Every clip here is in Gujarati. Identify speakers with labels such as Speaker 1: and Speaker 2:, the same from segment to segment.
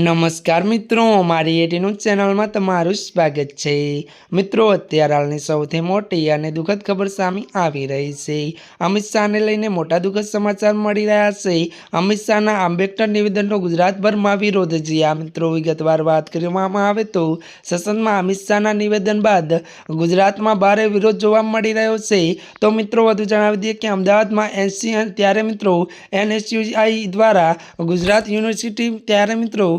Speaker 1: નમસ્કાર મિત્રો, મારી એટીનું ચેનલમાં તમારું સ્વાગત છે. મિત્રો, અત્યારે હાલની સૌથી મોટી અને દુઃખદ ખબર સામે આવી રહી છે. અમિત શાહને લઈને મોટા દુઃખદ સમાચાર મળી રહ્યા છે. અમિત શાહના આંબેડકર નિવેદનનો ગુજરાતભરમાં વિરોધ છે. આ મિત્રો, વિગતવાર વાત કરવામાં આવે તો સસનમાં અમિત શાહના નિવેદન બાદ ગુજરાતમાં ભારે વિરોધ જોવા મળી રહ્યો છે. તો મિત્રો, વધુ જણાવી દઈએ કે અમદાવાદમાં એનસી ત્યારે મિત્રો, એનએસયુઆઈ દ્વારા ગુજરાત યુનિવર્સિટી, ત્યારે મિત્રો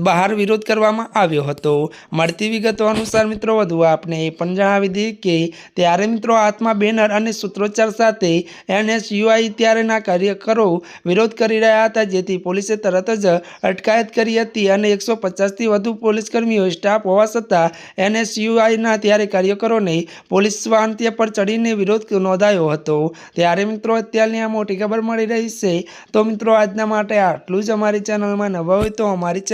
Speaker 1: બહાર વિરોધ કરવામાં આવ્યો હતો. મળતી વિગતો અનુસાર મિત્રો, વધુ આપને એ પણ જણાવી દઈએ કે ત્યારે મિત્રો હાથમાં બેનર અને સૂત્રોચ્ચાર સાથે એનએસયુઆઈ ત્યારેના કાર્યકરો વિરોધ કરી રહ્યા હતા, જેથી પોલીસે તરત જ અટકાયત કરી હતી અને એકસો પચાસથી વધુ પોલીસ કર્મીઓ સ્ટાફ હોવા છતાં એનએસયુઆઈના ત્યારે કાર્યકરોને પોલીસ વાહન પર ચડીને વિરોધ નોંધાયો હતો. ત્યારે મિત્રો, અત્યારની આ મોટી ખબર મળી રહી છે. તો મિત્રો, આજના માટે આટલું જ. અમારી ચેનલમાં નવા હોય તો અમારી